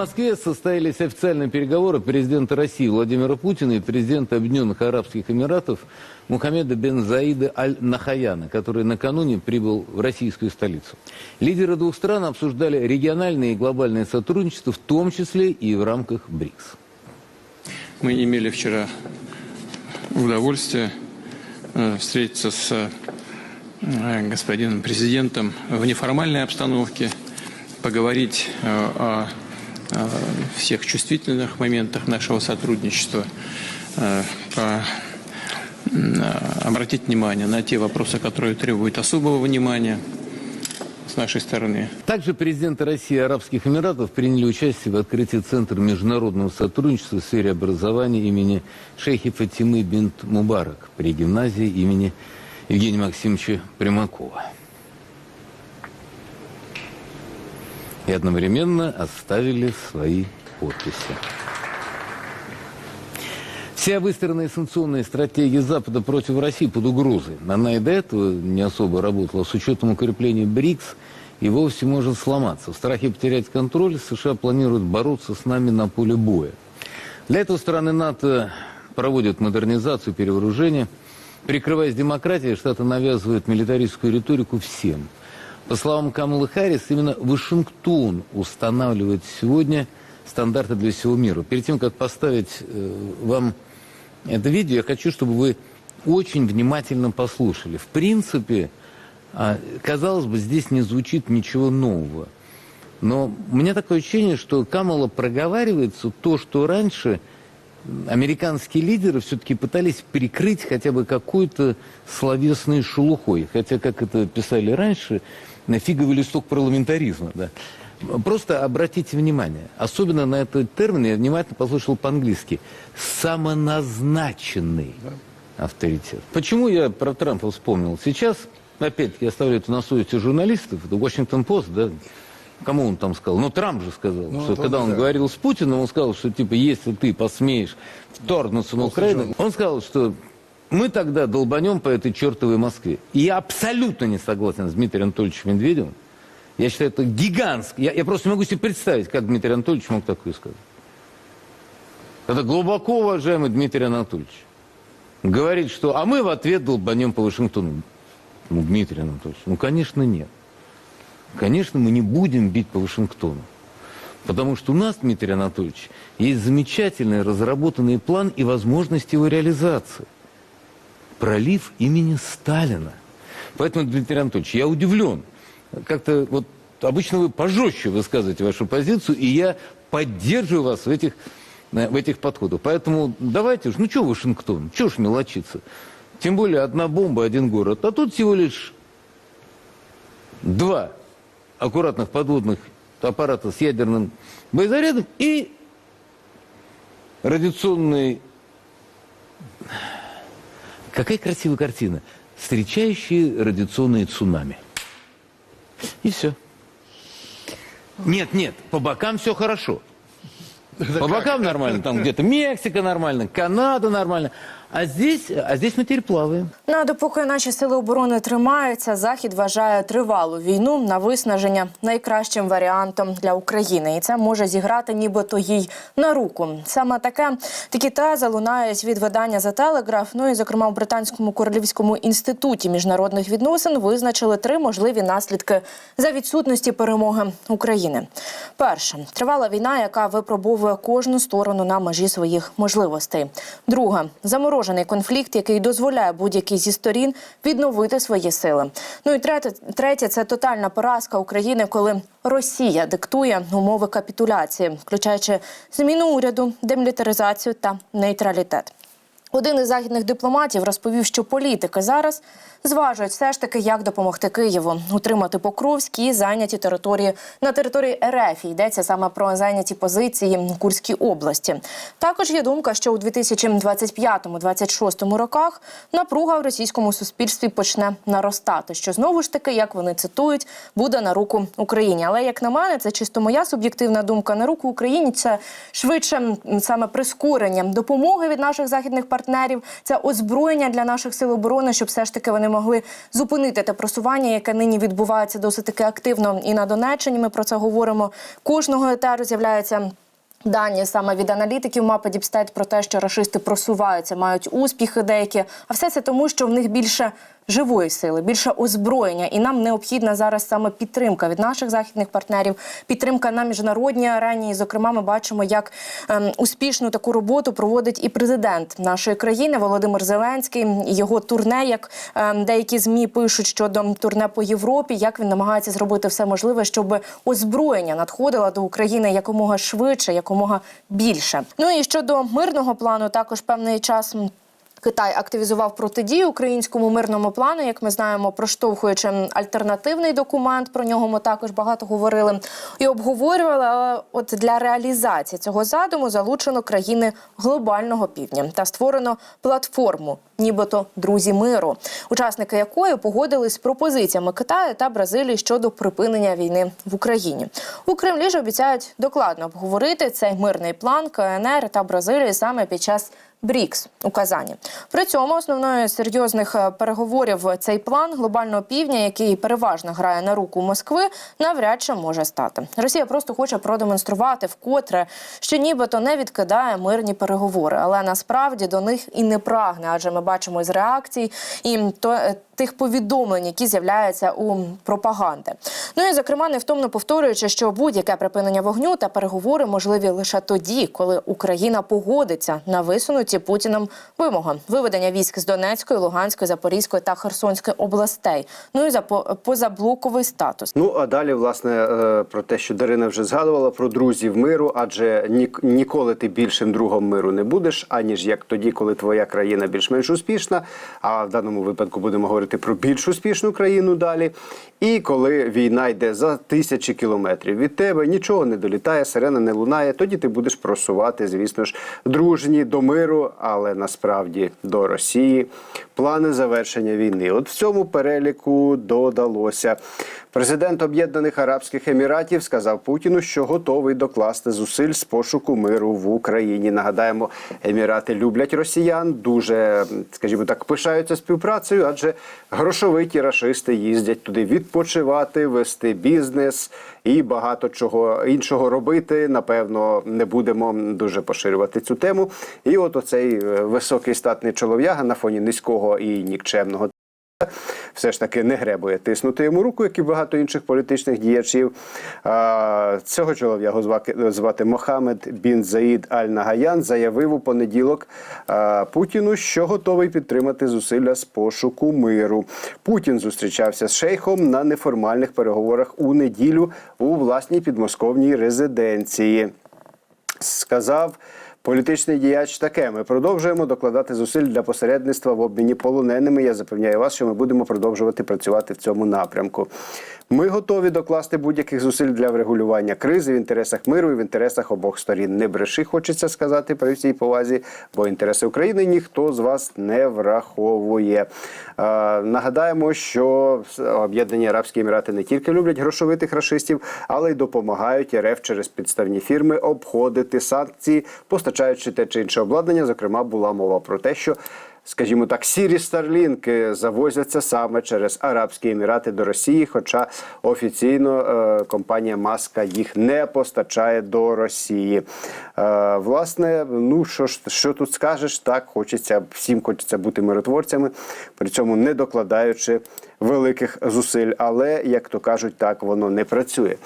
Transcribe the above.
Москве состоялись официальные переговоры президента России Владимира Путина и президента Объединенных Арабских Эмиратов Мухаммеда бен Заида Аль-Нахаяна, который накануне прибыл в российскую столицу. Лидеры двух стран обсуждали региональное и глобальное сотрудничество, в том числе и в рамках БРИКС. Мы имели вчера удовольствие э, встретиться с э, господином президентом в неформальной обстановке, поговорить э, о, о всех чувствительных моментах нашего сотрудничества, э, по- э, обратить внимание на те вопросы, которые требуют особого внимания с нашей стороны. Также президенты России и Арабских Эмиратов приняли участие в открытии Центра международного сотрудничества в сфере образования имени шейхи Фатимы бинт Мубарак при гимназии имени Евгения Максимовича Примакова. И одновременно оставили свои подписи. Вся выстроенная санкционная стратегия Запада против России под угрозой, она и до этого не особо работала, с учетом укрепления БРИКС и вовсе может сломаться. В страхе потерять контроль США планируют бороться с нами на поле боя. Для этого страны НАТО проводят модернизацию, перевооружение. Прикрываясь демократией, Штаты навязывают милитаристскую риторику всем. По словам Камалы Харрис, именно Вашингтон устанавливает сегодня стандарты для всего мира. Перед тем, как поставить э, вам это видео, я хочу, чтобы вы очень внимательно послушали. В принципе, а, казалось бы, здесь не звучит ничего нового. Но у меня такое ощущение, что Камала проговаривается то, что раньше американские лидеры все-таки пытались прикрыть хотя бы какой-то словесной шелухой. Хотя, как это писали раньше, на фиговый листок парламентаризма. Да. Просто обратите внимание, особенно на этот термин, я внимательно послушал по-английски, самоназначенный авторитет. Почему я про Трампа вспомнил? Сейчас, опять, я оставлю это на совести журналистов, это Washington Post, да, Кому он там сказал? Ну, Трамп же сказал, Ну, что это когда он да. говорил с Путиным, он сказал, что, типа, если ты посмеешь вторгнуться на Украину, он сказал, что мы тогда долбанем по этой чертовой Москве. И я абсолютно не согласен с Дмитрием Анатольевичем Медведевым. Я считаю, это гигантский. Я, я просто не могу себе представить, как Дмитрий Анатольевич мог такое сказать. Это глубоко уважаемый Дмитрий Анатольевич. Говорит, что а мы в ответ долбанем по Вашингтону. Ну, Дмитрий Анатольевич, ну, конечно, нет. Конечно, мы не будем бить по Вашингтону. Потому что у нас, Дмитрий Анатольевич, есть замечательный разработанный план и возможность его реализации. Пролив имени Сталина. Поэтому, Дмитрий Анатольевич, я удивлен. Как-то вот обычно вы пожестче высказываете вашу позицию, и я поддерживаю вас в этих, э, в этих подходах. Поэтому давайте уж, ну что Вашингтон, чего ж мелочиться? Тем более одна бомба, один город. А тут всего лишь два аккуратных подводных аппарата с ядерным боезарядом и радиационный... Какая красивая картина. Встречающие радиационные цунами. И все. Нет, нет, по бокам все хорошо. По бокам нормально, там где-то Мексика нормально, Канада нормально. А здесь, а здесь мы теперь плаваем. Ну, допоки наші сили оборони тримаються, захід вважає тривалу війну на виснаження найкращим варіантом для України, і це може зіграти нібито їй на руку. Саме таке такі тези лунають від видання The Telegraph, Ну і зокрема в британському королівському інституті міжнародних відносин визначили три можливі наслідки за відсутності перемоги України. Перше тривала війна, яка випробовує кожну сторону на межі своїх можливостей. Друге заморожений конфлікт, який дозволяє будь-якій зі сторін відновити свої сили. Ну і третє, третє це тотальна поразка України, коли Росія диктує умови капітуляції, включаючи зміну уряду, демілітаризацію та нейтралітет. Один із західних дипломатів розповів, що політики зараз зважують все ж таки, як допомогти Києву утримати Покровськ і зайняті території на території РФ. Йдеться саме про зайняті позиції Курській області. Також є думка, що у 2025-2026 роках напруга в російському суспільстві почне наростати. Що знову ж таки, як вони цитують, буде на руку Україні. Але як на мене, це чисто моя суб'єктивна думка. На руку Україні це швидше саме прискорення допомоги від наших західних партнерів, це озброєння для наших сил оборони, щоб все ж таки вони могли зупинити те просування, яке нині відбувається досить таки активно і на Донеччині. Ми про це говоримо. Кожного етеру з'являється. Дані саме від аналітиків мапи Діпстейт про те, що рашисти просуваються, мають успіхи деякі. А все це тому, що в них більше живої сили, більше озброєння, і нам необхідна зараз саме підтримка від наших західних партнерів, підтримка на міжнародній арені. І, зокрема, ми бачимо, як ем, успішну таку роботу проводить і президент нашої країни Володимир Зеленський. Його турне, як ем, деякі змі пишуть щодо турне по Європі, як він намагається зробити все можливе, щоб озброєння надходило до України якомога швидше, якомога більше. Ну і щодо мирного плану, також певний час. Китай активізував протидію українському мирному плану, як ми знаємо, проштовхуючи альтернативний документ. Про нього ми також багато говорили і обговорювали. Але от для реалізації цього задуму залучено країни глобального півдня та створено платформу, нібито друзі миру, учасники якої погодились з пропозиціями Китаю та Бразилії щодо припинення війни в Україні. У Кремлі ж обіцяють докладно обговорити цей мирний план КНР та Бразилії саме під час. БРІКС у Казані. При цьому основною серйозних е, переговорів цей план глобального півдня, який переважно грає на руку Москви, навряд чи може стати. Росія просто хоче продемонструвати вкотре, що нібито не відкидає мирні переговори, але насправді до них і не прагне, адже ми бачимо із реакцій і то е, тих повідомлень, які з'являються у пропаганди. Ну і зокрема, невтомно повторюючи, що будь-яке припинення вогню та переговори можливі лише тоді, коли Україна погодиться на висунуті Путіним вимоги виведення військ з Донецької, Луганської, Запорізької та Херсонської областей. Ну і за по- позаблоковий статус. Ну а далі, власне, е, про те, що Дарина вже згадувала про друзів миру, адже ніколи ти більшим другом миру не будеш, аніж як тоді, коли твоя країна більш-менш успішна. А в даному випадку будемо говорити про більш успішну країну далі. І коли війна йде за тисячі кілометрів від тебе, нічого не долітає, сирена не лунає, тоді ти будеш просувати, звісно ж, дружні до миру, але насправді до Росії плани завершення війни. От в цьому переліку додалося. Президент Об'єднаних Арабських Еміратів сказав Путіну, що готовий докласти зусиль з пошуку миру в Україні. Нагадаємо, Емірати люблять росіян, дуже, скажімо так, пишаються співпрацею, адже грошовиті рашисти їздять туди відпочивати, вести бізнес і багато чого іншого робити. Напевно, не будемо дуже поширювати цю тему. І от оцей е, високий статний чолов'яга на фоні низького і нікчемного все ж таки не гребує тиснути йому руку, як і багато інших політичних діячів. Цього чоловіка звати, Мохамед Бін Заїд Аль Нагаян заявив у понеділок Путіну, що готовий підтримати зусилля з пошуку миру. Путін зустрічався з шейхом на неформальних переговорах у неділю у власній підмосковній резиденції. Сказав політичний діяч таке: ми продовжуємо докладати зусиль для посередництва в обміні полоненими. Я запевняю вас, що ми будемо продовжувати працювати в цьому напрямку. Ми готові докласти будь-яких зусиль для врегулювання кризи в інтересах миру і в інтересах обох сторін. Не бреши, хочеться сказати при всій повазі, бо інтереси України ніхто з вас не враховує. Е, нагадаємо, що Об'єднані Арабські Емірати не тільки люблять грошовитих рашистів, але й допомагають РФ через підставні фірми обходити санкції, постачаючи те чи інше обладнання. Зокрема, була мова про те, що. Скажімо так, сірі старлінки завозяться саме через Арабські Емірати до Росії. Хоча офіційно е, компанія Маска їх не постачає до Росії. Е, власне, ну що ж, що тут скажеш, так хочеться всім хочеться бути миротворцями, при цьому не докладаючи великих зусиль. Але як то кажуть, так воно не працює.